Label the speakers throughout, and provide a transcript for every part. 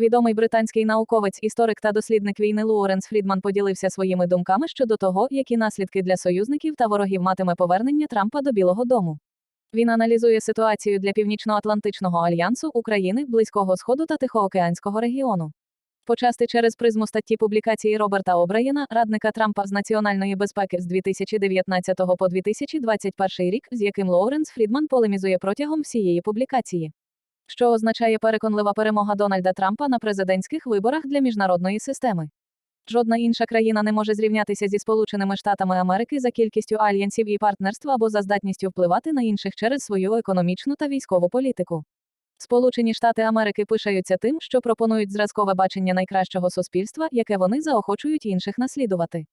Speaker 1: Відомий британський науковець, історик та дослідник війни Лоуренс Фрідман поділився своїми думками щодо того, які наслідки для союзників та ворогів матиме повернення Трампа до Білого Дому. Він аналізує ситуацію для Північно-Атлантичного альянсу України, Близького Сходу та Тихоокеанського регіону. Почасти через призму статті публікації Роберта Обраєна, радника Трампа з національної безпеки з 2019 по 2021 рік, з яким Лоуренс Фрідман полемізує протягом всієї публікації. Що означає переконлива перемога Дональда Трампа на президентських виборах для міжнародної системи. Жодна інша країна не може зрівнятися зі Сполученими Штатами Америки за кількістю альянсів і партнерств або за здатністю впливати на інших через свою економічну та військову політику. Сполучені Штати Америки пишаються тим, що пропонують зразкове бачення найкращого суспільства, яке вони заохочують інших наслідувати.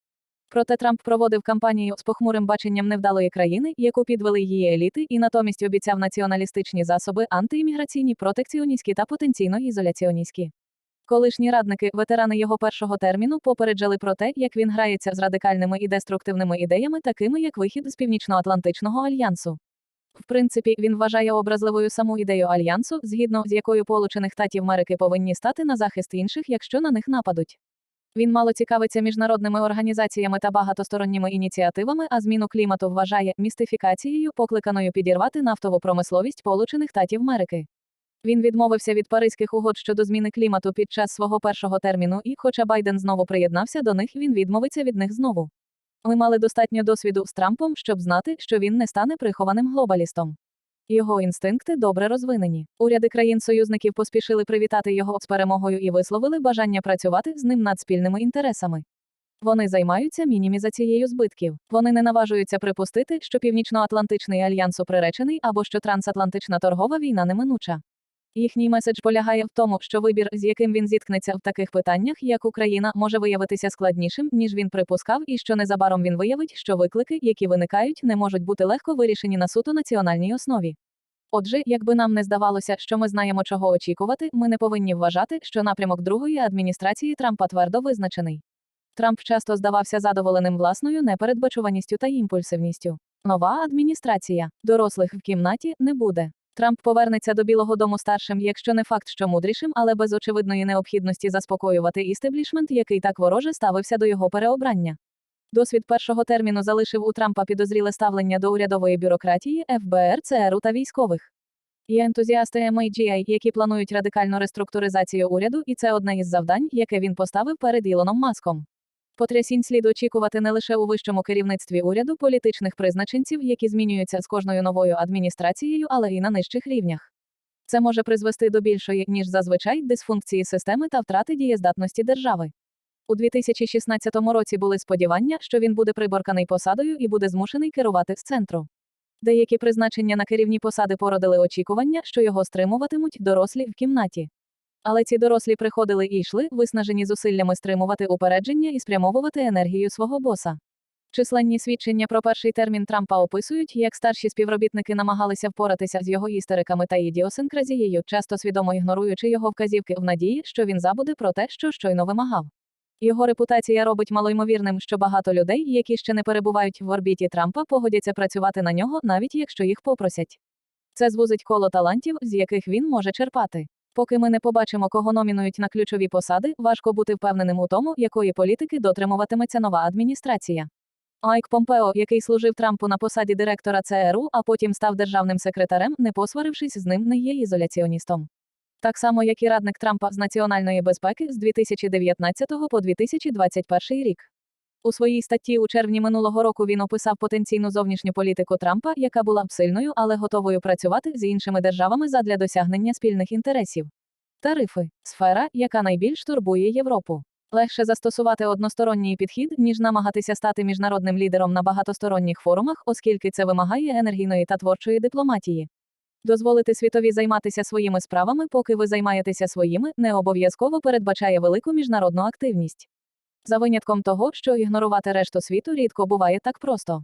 Speaker 1: Проте Трамп проводив кампанію з похмурим баченням невдалої країни, яку підвели її еліти, і натомість обіцяв націоналістичні засоби, антиімміграційні, протекціоністські та потенційно ізоляціоністські. Колишні радники, ветерани його першого терміну, попереджали про те, як він грається з радикальними і деструктивними ідеями, такими як вихід з Північноатлантичного альянсу. В принципі, він вважає образливою саму ідею альянсу, згідно з якою Получених Штатів Америки повинні стати на захист інших, якщо на них нападуть. Він мало цікавиться міжнародними організаціями та багатосторонніми ініціативами, а зміну клімату вважає містифікацією, покликаною підірвати нафтову промисловість Получених Штатів Америки. Він відмовився від паризьких угод щодо зміни клімату під час свого першого терміну, і, хоча Байден знову приєднався до них, він відмовиться від них знову. Ми мали достатньо досвіду з Трампом, щоб знати, що він не стане прихованим глобалістом. Його інстинкти добре розвинені. Уряди країн-союзників поспішили привітати його з перемогою і висловили бажання працювати з ним над спільними інтересами. Вони займаються мінімізацією збитків. Вони не наважуються припустити, що Північноатлантичний альянс приречений або що трансатлантична торгова війна неминуча. Їхній меседж полягає в тому, що вибір, з яким він зіткнеться в таких питаннях, як Україна, може виявитися складнішим, ніж він припускав, і що незабаром він виявить, що виклики, які виникають, не можуть бути легко вирішені на суто національній основі. Отже, якби нам не здавалося, що ми знаємо, чого очікувати, ми не повинні вважати, що напрямок другої адміністрації Трампа твердо визначений. Трамп часто здавався задоволеним власною непередбачуваністю та імпульсивністю. Нова адміністрація дорослих в кімнаті не буде. Трамп повернеться до Білого Дому старшим, якщо не факт, що мудрішим, але без очевидної необхідності заспокоювати істеблішмент, який так вороже ставився до його переобрання. Досвід першого терміну залишив у Трампа підозріле ставлення до урядової бюрократії, ФБР, ЦРУ та військових. Є ентузіасти MAGI, які планують радикальну реструктуризацію уряду, і це одне із завдань, яке він поставив перед Ілоном Маском. Потрясінь слід очікувати не лише у вищому керівництві уряду політичних призначенців, які змінюються з кожною новою адміністрацією, але і на нижчих рівнях. Це може призвести до більшої, ніж зазвичай, дисфункції системи та втрати дієздатності держави. У 2016 році були сподівання, що він буде приборканий посадою і буде змушений керувати з центру. Деякі призначення на керівні посади породили очікування, що його стримуватимуть дорослі в кімнаті. Але ці дорослі приходили і йшли, виснажені зусиллями стримувати упередження і спрямовувати енергію свого боса. Численні свідчення про перший термін Трампа описують, як старші співробітники намагалися впоратися з його істериками та ідіосинкразією, часто свідомо ігноруючи його вказівки в надії, що він забуде про те, що щойно вимагав. Його репутація робить малоймовірним, що багато людей, які ще не перебувають в орбіті Трампа, погодяться працювати на нього, навіть якщо їх попросять. Це звузить коло талантів, з яких він може черпати. Поки ми не побачимо, кого номінують на ключові посади, важко бути впевненим у тому, якої політики дотримуватиметься нова адміністрація. Айк Помпео, який служив Трампу на посаді директора ЦРУ, а потім став державним секретарем, не посварившись з ним, не є ізоляціоністом. Так само, як і радник Трампа з національної безпеки з 2019 по 2021 рік. У своїй статті у червні минулого року він описав потенційну зовнішню політику Трампа, яка була б сильною, але готовою працювати з іншими державами задля досягнення спільних інтересів. Тарифи сфера, яка найбільш турбує Європу. Легше застосувати односторонній підхід, ніж намагатися стати міжнародним лідером на багатосторонніх форумах, оскільки це вимагає енергійної та творчої дипломатії. Дозволити світові займатися своїми справами, поки ви займаєтеся своїми, не обов'язково передбачає велику міжнародну активність. За винятком того, що ігнорувати решту світу рідко буває так просто.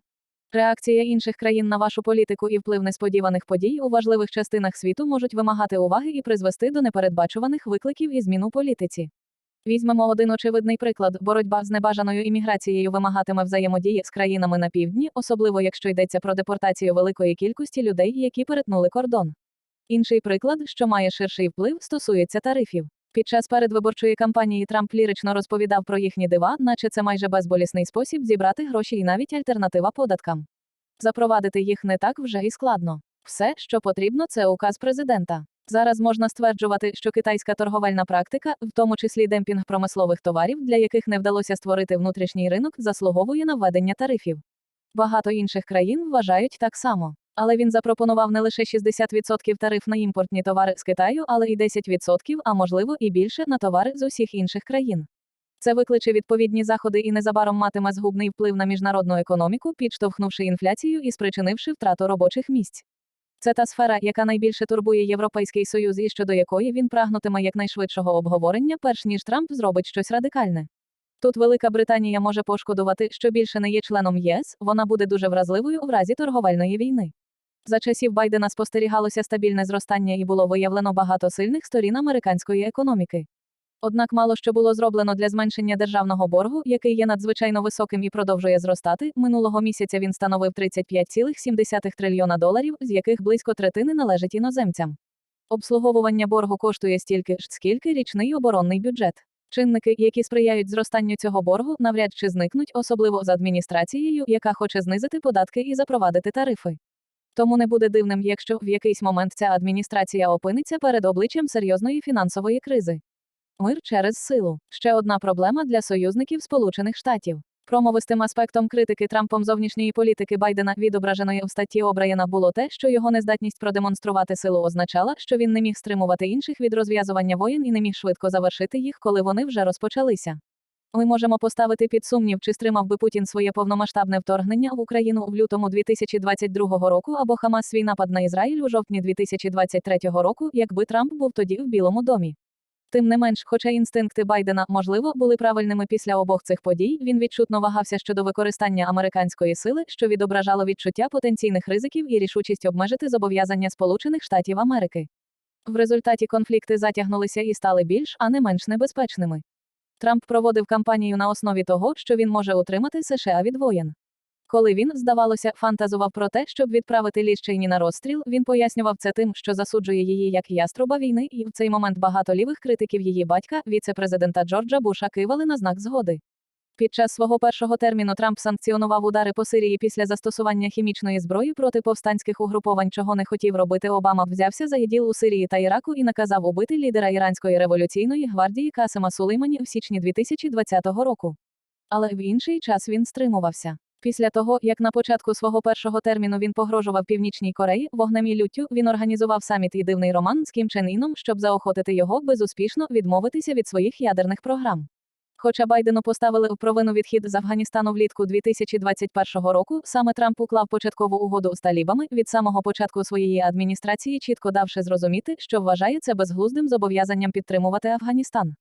Speaker 1: Реакція інших країн на вашу політику і вплив несподіваних подій у важливих частинах світу можуть вимагати уваги і призвести до непередбачуваних викликів і змін у політиці. Візьмемо один очевидний приклад: боротьба з небажаною імміграцією вимагатиме взаємодії з країнами на півдні, особливо якщо йдеться про депортацію великої кількості людей, які перетнули кордон. Інший приклад, що має ширший вплив, стосується тарифів. Під час передвиборчої кампанії Трамп лірично розповідав про їхні дива, наче це майже безболісний спосіб зібрати гроші і навіть альтернатива податкам. Запровадити їх не так вже і складно. Все, що потрібно, це указ президента. Зараз можна стверджувати, що китайська торговельна практика, в тому числі демпінг промислових товарів, для яких не вдалося створити внутрішній ринок, заслуговує на введення тарифів. Багато інших країн вважають так само. Але він запропонував не лише 60% тариф на імпортні товари з Китаю, але й 10%, а можливо і більше на товари з усіх інших країн. Це викличе відповідні заходи і незабаром матиме згубний вплив на міжнародну економіку, підштовхнувши інфляцію і спричинивши втрату робочих місць. Це та сфера, яка найбільше турбує Європейський Союз і щодо якої він прагнутиме якнайшвидшого обговорення, перш ніж Трамп зробить щось радикальне. Тут Велика Британія може пошкодувати, що більше не є членом ЄС, вона буде дуже вразливою в разі торговельної війни. За часів Байдена спостерігалося стабільне зростання і було виявлено багато сильних сторін американської економіки. Однак мало що було зроблено для зменшення державного боргу, який є надзвичайно високим і продовжує зростати. Минулого місяця він становив 35,7 трильйона доларів, з яких близько третини належить іноземцям. Обслуговування боргу коштує стільки ж, скільки річний оборонний бюджет. Чинники, які сприяють зростанню цього боргу, навряд чи зникнуть, особливо з адміністрацією, яка хоче знизити податки і запровадити тарифи. Тому не буде дивним, якщо в якийсь момент ця адміністрація опиниться перед обличчям серйозної фінансової кризи. Мир через силу ще одна проблема для союзників Сполучених Штатів. Промовистим аспектом критики Трампом зовнішньої політики Байдена, відображеної в статті Обраяна, було те, що його нездатність продемонструвати силу означала, що він не міг стримувати інших від розв'язування воєн і не міг швидко завершити їх, коли вони вже розпочалися. Ми можемо поставити під сумнів, чи стримав би Путін своє повномасштабне вторгнення в Україну в лютому 2022 року або Хамас свій напад на Ізраїль у жовтні 2023 року, якби Трамп був тоді в Білому домі. Тим не менш, хоча інстинкти Байдена, можливо, були правильними після обох цих подій, він відчутно вагався щодо використання американської сили, що відображало відчуття потенційних ризиків і рішучість обмежити зобов'язання Сполучених Штатів Америки. В результаті конфлікти затягнулися і стали більш, а не менш небезпечними. Трамп проводив кампанію на основі того, що він може утримати США від воєн. Коли він, здавалося, фантазував про те, щоб відправити ліщині на розстріл, він пояснював це тим, що засуджує її як яструба війни, і в цей момент багато лівих критиків її батька, віце-президента Джорджа Буша, кивали на знак згоди. Під час свого першого терміну Трамп санкціонував удари по Сирії після застосування хімічної зброї проти повстанських угруповань, чого не хотів робити Обама, взявся за іділ у Сирії та Іраку і наказав убити лідера Іранської революційної гвардії Касима Сулеймані в січні 2020 року. Але в інший час він стримувався. Після того, як на початку свого першого терміну він погрожував Північній Кореї вогнем і люттю, він організував саміт і дивний роман з Кім Чен Іном, щоб заохотити його безуспішно відмовитися від своїх ядерних програм. Хоча Байдену поставили в провину відхід з Афганістану влітку 2021 року, саме Трамп уклав початкову угоду з талібами від самого початку своєї адміністрації, чітко давши зрозуміти, що вважає це безглуздим зобов'язанням підтримувати Афганістан.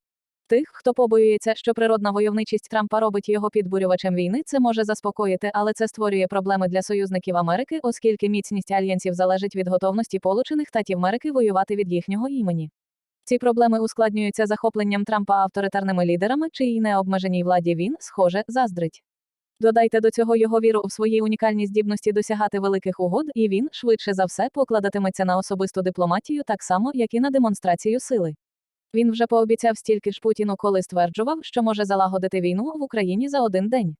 Speaker 1: Тих, хто побоюється, що природна войовничість Трампа робить його підбурювачем війни, це може заспокоїти, але це створює проблеми для союзників Америки, оскільки міцність альянсів залежить від готовності Сполучених Штатів Америки воювати від їхнього імені. Ці проблеми ускладнюються захопленням Трампа авторитарними лідерами, чиїй необмеженій владі він, схоже, заздрить. Додайте до цього його віру в свої унікальні здібності досягати великих угод, і він, швидше за все, покладатиметься на особисту дипломатію так само, як і на демонстрацію сили. Він вже пообіцяв стільки ж Путіну, коли стверджував, що може залагодити війну в Україні за один день.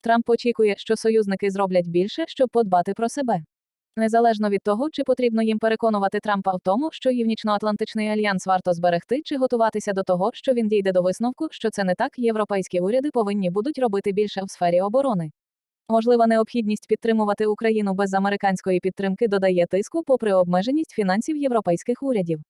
Speaker 1: Трамп очікує, що союзники зроблять більше, щоб подбати про себе. Незалежно від того, чи потрібно їм переконувати Трампа в тому, що Північно-Атлантичний альянс варто зберегти, чи готуватися до того, що він дійде до висновку, що це не так, європейські уряди повинні будуть робити більше в сфері оборони. Можлива необхідність підтримувати Україну без американської підтримки додає тиску, попри обмеженість фінансів європейських урядів.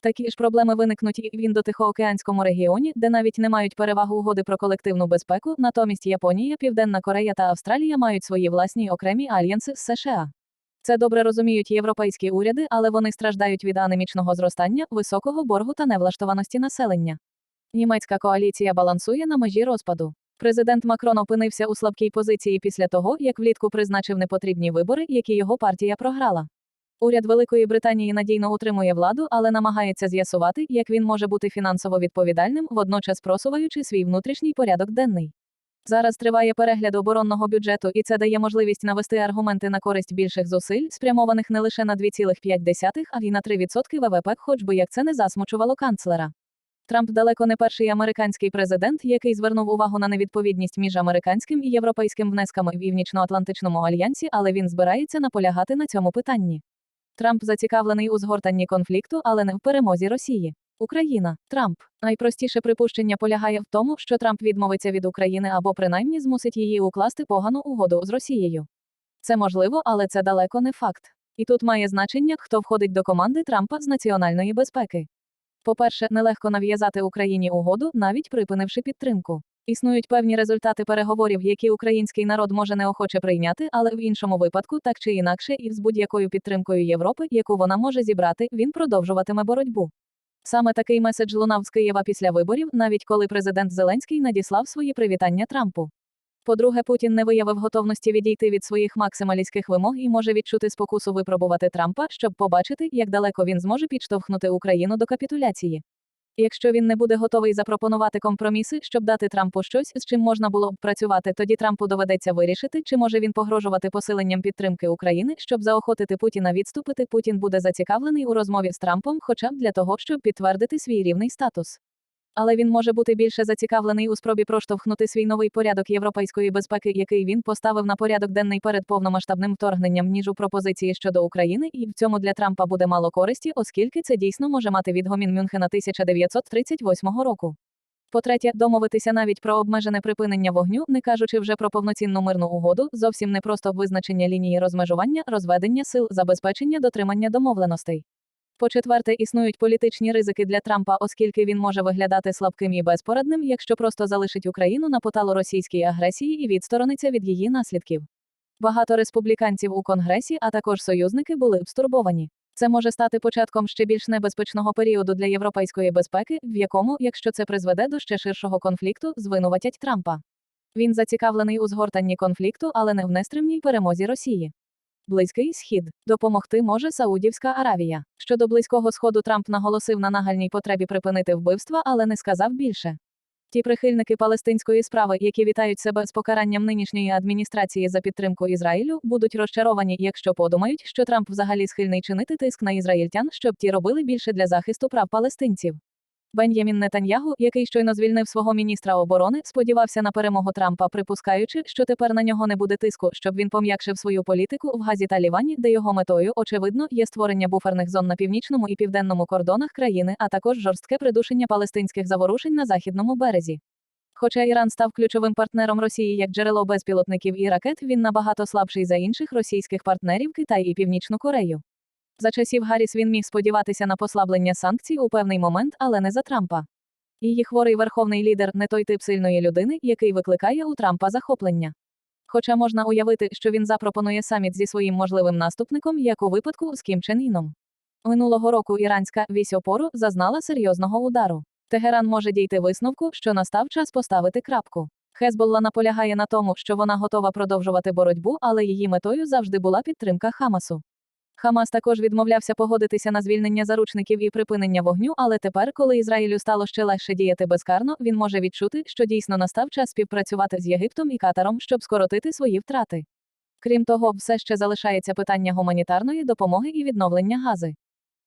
Speaker 1: Такі ж проблеми виникнуть і в індотихоокеанському регіоні, де навіть не мають перевагу угоди про колективну безпеку, натомість Японія, Південна Корея та Австралія мають свої власні окремі альянси з США. Це добре розуміють європейські уряди, але вони страждають від анемічного зростання, високого боргу та невлаштованості населення. Німецька коаліція балансує на межі розпаду. Президент Макрон опинився у слабкій позиції після того, як влітку призначив непотрібні вибори, які його партія програла. Уряд Великої Британії надійно утримує владу, але намагається з'ясувати, як він може бути фінансово відповідальним, водночас просуваючи свій внутрішній порядок денний. Зараз триває перегляд оборонного бюджету, і це дає можливість навести аргументи на користь більших зусиль, спрямованих не лише на 2,5, а й на 3% ВВП, хоч би як це не засмучувало канцлера. Трамп далеко не перший американський президент, який звернув увагу на невідповідність між американським і європейським внесками в Північноатлантичному альянсі, але він збирається наполягати на цьому питанні. Трамп зацікавлений у згортанні конфлікту, але не в перемозі Росії. Україна, Трамп. Найпростіше припущення полягає в тому, що Трамп відмовиться від України або принаймні змусить її укласти погану угоду з Росією. Це можливо, але це далеко не факт. І тут має значення, хто входить до команди Трампа з національної безпеки. По-перше, нелегко нав'язати Україні угоду, навіть припинивши підтримку. Існують певні результати переговорів, які український народ може неохоче прийняти, але в іншому випадку, так чи інакше, і з будь-якою підтримкою Європи, яку вона може зібрати, він продовжуватиме боротьбу. Саме такий меседж лунав з Києва після виборів, навіть коли президент Зеленський надіслав свої привітання Трампу. По-друге, Путін не виявив готовності відійти від своїх максималістських вимог і може відчути спокусу випробувати Трампа, щоб побачити, як далеко він зможе підштовхнути Україну до капітуляції. Якщо він не буде готовий запропонувати компроміси, щоб дати Трампу щось, з чим можна було б працювати, тоді Трампу доведеться вирішити, чи може він погрожувати посиленням підтримки України, щоб заохотити Путіна відступити. Путін буде зацікавлений у розмові з Трампом, хоча б для того, щоб підтвердити свій рівний статус. Але він може бути більше зацікавлений у спробі проштовхнути свій новий порядок європейської безпеки, який він поставив на порядок денний перед повномасштабним вторгненням, ніж у пропозиції щодо України, і в цьому для Трампа буде мало користі, оскільки це дійсно може мати відгомін Мюнхена 1938 року. По-третє, домовитися навіть про обмежене припинення вогню, не кажучи вже про повноцінну мирну угоду, зовсім не просто визначення лінії розмежування, розведення сил, забезпечення дотримання домовленостей. По-четверте, існують політичні ризики для Трампа, оскільки він може виглядати слабким і безпорадним, якщо просто залишить Україну на поталу російській агресії і відсторониться від її наслідків. Багато республіканців у Конгресі, а також союзники були б стурбовані. Це може стати початком ще більш небезпечного періоду для європейської безпеки, в якому, якщо це призведе до ще ширшого конфлікту, звинуватять Трампа. Він зацікавлений у згортанні конфлікту, але не в нестримній перемозі Росії. Близький схід допомогти може Саудівська Аравія. Щодо близького сходу Трамп наголосив на нагальній потребі припинити вбивства, але не сказав більше. Ті прихильники палестинської справи, які вітають себе з покаранням нинішньої адміністрації за підтримку Ізраїлю, будуть розчаровані, якщо подумають, що Трамп взагалі схильний чинити тиск на ізраїльтян, щоб ті робили більше для захисту прав палестинців. Бен'ямін Нетаньягу, який щойно звільнив свого міністра оборони, сподівався на перемогу Трампа, припускаючи, що тепер на нього не буде тиску, щоб він пом'якшив свою політику в Газі та Лівані, де його метою, очевидно, є створення буферних зон на північному і південному кордонах країни, а також жорстке придушення палестинських заворушень на західному березі. Хоча Іран став ключовим партнером Росії як джерело безпілотників і ракет, він набагато слабший за інших російських партнерів Китай і Північну Корею. За часів Гарріс він міг сподіватися на послаблення санкцій у певний момент, але не за Трампа. Її хворий верховний лідер не той тип сильної людини, який викликає у Трампа захоплення. Хоча можна уявити, що він запропонує саміт зі своїм можливим наступником, як у випадку з Кім Чен Іном. Минулого року іранська вісь опору зазнала серйозного удару. Тегеран може дійти висновку, що настав час поставити крапку. Хезболла наполягає на тому, що вона готова продовжувати боротьбу, але її метою завжди була підтримка Хамасу. Хамас також відмовлявся погодитися на звільнення заручників і припинення вогню, але тепер, коли Ізраїлю стало ще легше діяти безкарно, він може відчути, що дійсно настав час співпрацювати з Єгиптом і Катаром, щоб скоротити свої втрати. Крім того, все ще залишається питання гуманітарної допомоги і відновлення гази.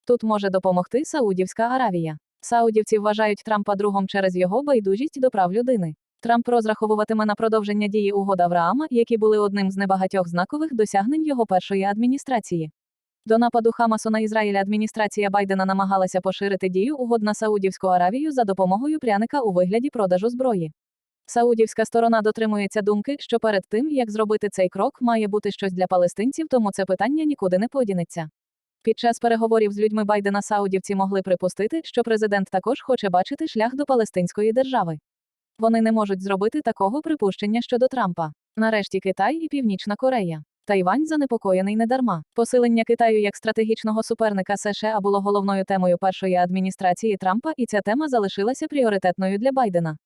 Speaker 1: Тут може допомогти Саудівська Аравія. Саудівці вважають Трампа другом через його байдужість до прав людини. Трамп розраховуватиме на продовження дії угод Авраама, які були одним з небагатьох знакових досягнень його першої адміністрації. До нападу Хамасу на Ізраїль адміністрація Байдена намагалася поширити дію угод на Саудівську Аравію за допомогою пряника у вигляді продажу зброї. Саудівська сторона дотримується думки, що перед тим, як зробити цей крок, має бути щось для палестинців, тому це питання нікуди не подінеться. Під час переговорів з людьми Байдена Саудівці могли припустити, що президент також хоче бачити шлях до палестинської держави. Вони не можуть зробити такого припущення щодо Трампа. Нарешті Китай і Північна Корея. Тайвань занепокоєний недарма. Посилення Китаю як стратегічного суперника США було головною темою першої адміністрації Трампа, і ця тема залишилася пріоритетною для Байдена.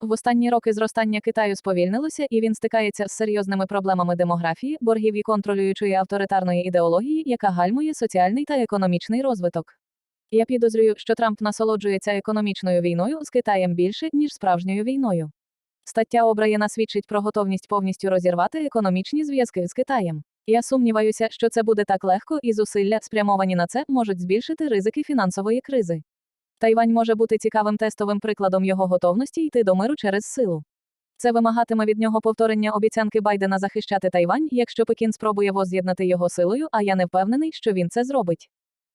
Speaker 1: В останні роки зростання Китаю сповільнилося, і він стикається з серйозними проблемами демографії, боргів і контролюючої авторитарної ідеології, яка гальмує соціальний та економічний розвиток. Я підозрюю, що Трамп насолоджується економічною війною з Китаєм більше, ніж справжньою війною. Стаття Обраєна свідчить про готовність повністю розірвати економічні зв'язки з Китаєм. Я сумніваюся, що це буде так легко, і зусилля, спрямовані на це, можуть збільшити ризики фінансової кризи. Тайвань може бути цікавим тестовим прикладом його готовності йти до миру через силу. Це вимагатиме від нього повторення обіцянки Байдена захищати Тайвань, якщо Пекін спробує воз'єднати його силою, а я не впевнений, що він це зробить.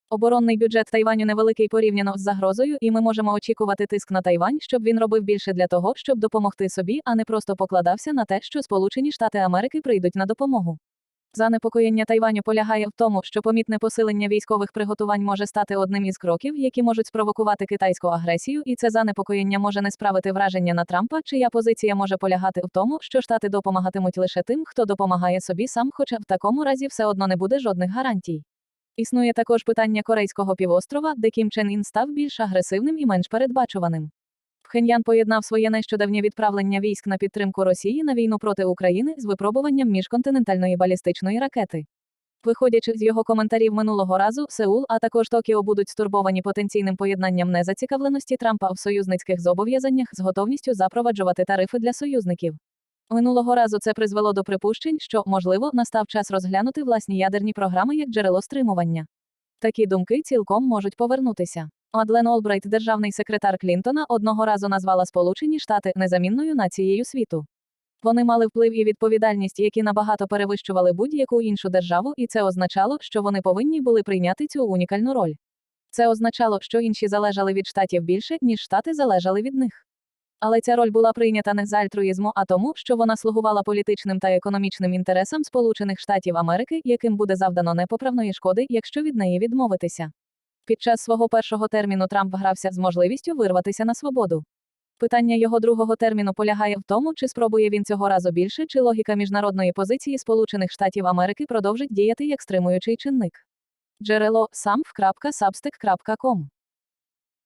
Speaker 1: Оборонний бюджет Тайваню невеликий порівняно з загрозою, і ми можемо очікувати тиск на Тайвань, щоб він робив більше для того, щоб допомогти собі, а не просто покладався на те, що Сполучені Штати Америки прийдуть на допомогу. Занепокоєння Тайваню полягає в тому, що помітне посилення військових приготувань може стати одним із кроків, які можуть спровокувати китайську агресію, і це занепокоєння може не справити враження на Трампа, чия позиція може полягати в тому, що штати допомагатимуть лише тим, хто допомагає собі сам, хоча в такому разі все одно не буде жодних гарантій. Існує також питання Корейського півострова, де Кім Чен Ін став більш агресивним і менш передбачуваним. Пхеньян поєднав своє нещодавнє відправлення військ на підтримку Росії на війну проти України з випробуванням міжконтинентальної балістичної ракети. Виходячи з його коментарів минулого разу, Сеул, а також Токіо будуть стурбовані потенційним поєднанням незацікавленості Трампа в союзницьких зобов'язаннях з готовністю запроваджувати тарифи для союзників. Минулого разу це призвело до припущень, що, можливо, настав час розглянути власні ядерні програми як джерело стримування. Такі думки цілком можуть повернутися. Мадлен Олбрайт, державний секретар Клінтона, одного разу назвала Сполучені Штати незамінною нацією світу. Вони мали вплив і відповідальність, які набагато перевищували будь-яку іншу державу, і це означало, що вони повинні були прийняти цю унікальну роль. Це означало, що інші залежали від штатів більше, ніж штати залежали від них. Але ця роль була прийнята не з альтруїзму, а тому, що вона слугувала політичним та економічним інтересам Сполучених Штатів Америки, яким буде завдано непоправної шкоди, якщо від неї відмовитися. Під час свого першого терміну Трамп грався з можливістю вирватися на свободу. Питання його другого терміну полягає в тому, чи спробує він цього разу більше, чи логіка міжнародної позиції Сполучених Штатів Америки продовжить діяти як стримуючий чинник. Джерело samf.substack.com